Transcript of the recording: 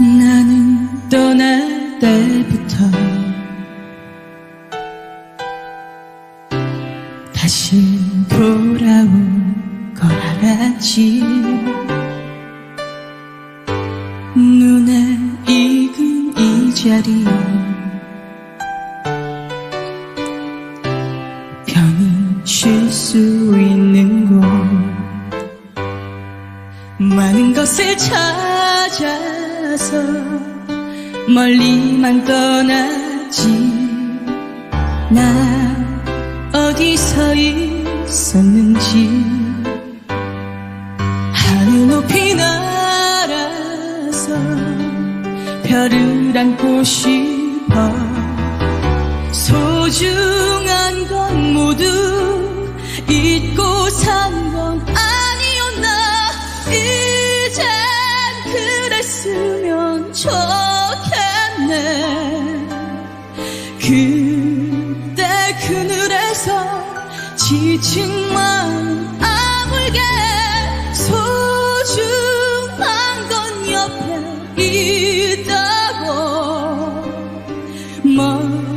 나는 떠날 때부터 다시 돌아올 걸 알았지. 눈에 익은 이 자리 편히 쉴수 있는 많은 것을 찾아서 멀리만 떠나지. 나 어디서 있었는지. 하늘 높이 날아서 별을 안고 싶어. 소중한 건 모두 잊고 산건 아 좋겠네. 그때 그늘에서 지친 마음 아물게 소중한 건 옆에 있다고. 멀